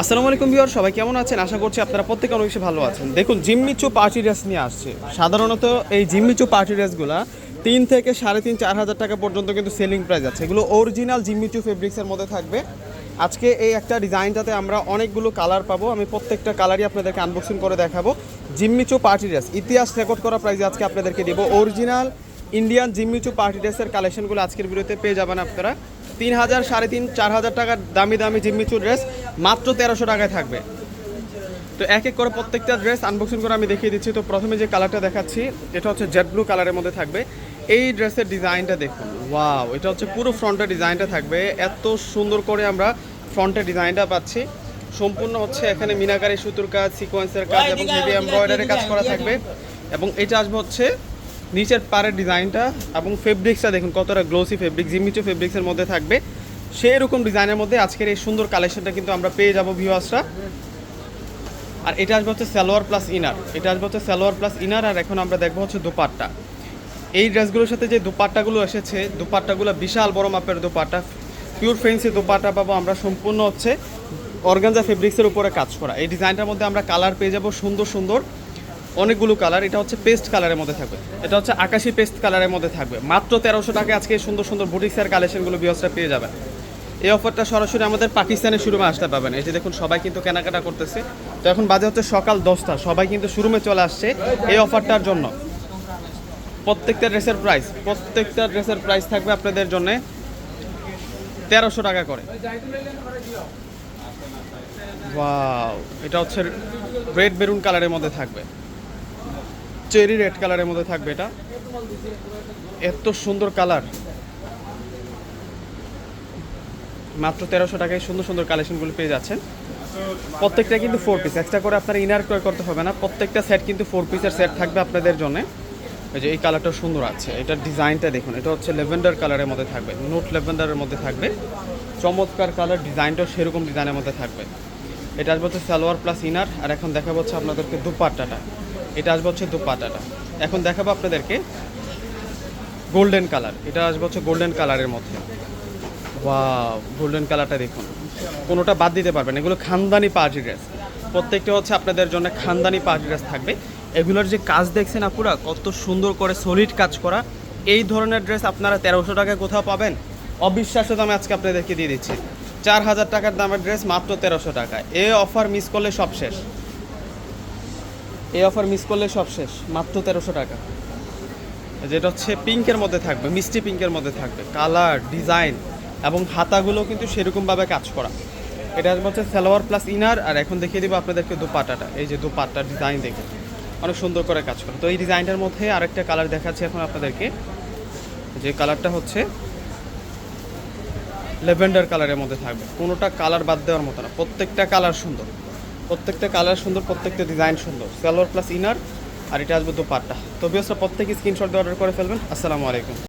আসসালামু আলাইকুম ভিউয়ার, সবাই কেমন আছেন? আশা করছি আপনারা প্রত্যেকে অনেক বেশি ভালো আছেন। দেখুন জিম্মিচু পার্টি ড্রেস নিয়ে আসছে। সাধারণত এই জিম্মিচু পার্টি ড্রেসগুলা তিন থেকে সাড়ে তিন, চার হাজার টাকা পর্যন্ত কিন্তু সেলিং প্রাইস আছে। এগুলো অরিজিনাল জিম্মিচু ফেব্রিক্সের মধ্যে থাকবে। আজকে এই একটা ডিজাইনটাতে আমরা অনেকগুলো কালার পাবো। আমি প্রত্যেকটা কালারই আপনাদেরকে আনবক্সিং করে দেখাবো। জিম্মিচু পার্টি ড্রেস ইতিহাস রেকর্ড করা প্রাইসে আজকে আপনাদেরকে দেবো। অরিজিনাল ইন্ডিয়ান জিম্মিচু পার্টি ড্রেসের কালেকশনগুলো আজকের ভিডিওতে পেয়ে যাবেন আপনারা। তিন হাজার সাড়ে তিন চার হাজার টাকার দামি দামি জিম্মিচু ড্রেস মাত্র তেরোশো টাকায় থাকবে। তো এক এক করে প্রত্যেকটা ড্রেস আনবক্সিং করে আমি দেখিয়ে দিচ্ছি। তো প্রথমে যে কালারটা দেখাচ্ছি, এটা হচ্ছে জেড ব্লু কালারের মধ্যে থাকবে। এই ড্রেসের ডিজাইনটা দেখুন। ওয়াও এটা হচ্ছে পুরো ফ্রন্টের ডিজাইনটা থাকবে। এত সুন্দর করে আমরা ফ্রন্টের ডিজাইনটা পাচ্ছি। সম্পূর্ণ হচ্ছে এখানে মিনাকারি সুতোর কাজ সিকোয়েন্সের কাজ এবং হেভি এমব্রয়ডারি কাজ করা থাকবে। এবং এটা আসবে হচ্ছে নিচের পাড়ের ডিজাইনটা এবং ফেব্রিক্সটা দেখুন, কতটা গ্লোসি ফেব্রিক জিমিচো ফেব্রিক্সের মধ্যে থাকবে। সেই রকম ডিজাইনের মধ্যে আজকের এই সুন্দর কালেকশনটা কিন্তু আমরা পেয়ে যাব ভিউয়ার্সরা আর এটা আসবে হচ্ছে সালোয়ার প্লাস ইনার এটা আসবে হচ্ছে সালোয়ার প্লাস ইনার আর এখন আমরা দেখব হচ্ছে দুপাট্টা। এই ড্রেসগুলোর সাথে যে দুপাট্টাগুলো এসেছে, দুপাট্টাগুলো বিশাল বড় মাপের দুপাট্টা। পিওর ফেন্সি দুপাট্টা পাবো আমরা সম্পূর্ণ হচ্ছে অর্গানজা ফেব্রিক্সের উপরে কাজ করা। এই ডিজাইনটার মধ্যে আমরা কালার পেয়ে যাব সুন্দর সুন্দর। অনেকগুলো কালার, এটা হচ্ছে পেস্ট কালারের মধ্যে থাকবে। এটা হচ্ছে আকাশি পেস্ট কালারের মধ্যে থাকবে। মাত্র তেরোশো টাকায় আজকে সুন্দর সুন্দর বুটিক্সের কালেকশনগুলো বিয়সটা পেয়ে যাবেন। এই অফারটা সরাসরি আমাদের পাকিস্তানের শোরুমে আসতে পাবেন এই যে দেখুন, সবাই কিন্তু কেনাকাটা করতেছে। তো এখন বাজে হচ্ছে সকাল দশটা। সবাই কিন্তু শোরুমে চলে আসছে এই অফারটার জন্য। প্রত্যেকটা ড্রেসের প্রাইস প্রত্যেকটা ড্রেসের প্রাইস থাকবে আপনাদের জন্য তেরোশো টাকা করে। ওয়াও এটা হচ্ছে রেড বেরুন কালারের মধ্যে থাকবে। চেরি রেড কালারের মধ্যে থাকবে এটা। এত সুন্দর কালার। মাত্র তেরোশো টাকায় সুন্দর সুন্দর কালেকশনগুলো পেয়ে যাচ্ছেন। প্রত্যেকটা কিন্তু ফোর পিস এক্সট্রা করে আপনার ইনার ক্রয় করতে হবে না। প্রত্যেকটা সেট কিন্তু ফোর পিসের সেট থাকবে আপনাদের জন্য। এই যে এই কালারটা সুন্দর আছে। এটার ডিজাইনটা দেখুন। এটা হচ্ছে লেভেন্ডার কালারের মধ্যে থাকবে। নোট লেভেন্ডারের মধ্যে থাকবে। চমৎকার কালার। ডিজাইনটাও সেরকম ডিজাইনের মধ্যে থাকবে। এটা আসবে হচ্ছে সালোয়ার প্লাস ইনার আর এখন দেখা হচ্ছে আপনাদেরকে দুপাট্টাটা। এটা আসবে হচ্ছে দুপাট্টাটা এখন দেখাবো আপনাদেরকে গোল্ডেন কালার এটা আসবে হচ্ছে গোল্ডেন কালারের মধ্যে। বা গোল্ডেন কালারটা দেখুন। কোনোটা বাদ দিতে পারবেন এগুলো খানদানি পার্টি ড্রেস। প্রত্যেকটা হচ্ছে আপনাদের জন্য খানদানি পার্টি ড্রেস থাকবে। এগুলোর যে কাজ দেখছেন আপুরা, কত সুন্দর করে সলিড কাজ করা। এই ধরনের ড্রেস আপনারা তেরোশো টাকায় কোথাও পাবেন। অবিশ্বাস্য দামে আজকে আপনাদেরকে দিয়ে দিচ্ছি। চার হাজার টাকার দামের ড্রেস মাত্র তেরোশো টাকা। এ অফার মিস করলে সব শেষ। এই অফার মিস করলে সব শেষ, মাত্র তেরোশো টাকা। যেটা হচ্ছে পিঙ্কের মধ্যে থাকবে, মিষ্টি পিঙ্কের মধ্যে থাকবে। কালার, ডিজাইন এবং হাতাগুলো কিন্তু সেরকমভাবে কাজ করা। এটা হচ্ছে সালোয়ার প্লাস ইনার, আর এখন দেখিয়ে দিব আপনাদেরকে দুপাটাটা এই যে দুপাট্টার ডিজাইন দেখে অনেক সুন্দর করে কাজ করে। তো এই ডিজাইনটার মধ্যে আরেকটা কালার দেখাচ্ছি এখন আপনাদেরকে। যে কালারটা হচ্ছে লেভেন্ডার কালারের মধ্যে থাকবে। কোনোটা কালার বাদ দেওয়ার মতো না, প্রত্যেকটা কালার সুন্দর। প্রত্যেকটা কালার সুন্দর, প্রত্যেকটা ডিজাইন সুন্দর। সালোয়ার প্লাস ইনার আর এটা আসবে দুপাট্টা। তো বিয়সটা প্রত্যেকে স্ক্রিনশট অর্ডার করে ফেলবেন। আসসালামু আলাইকুম।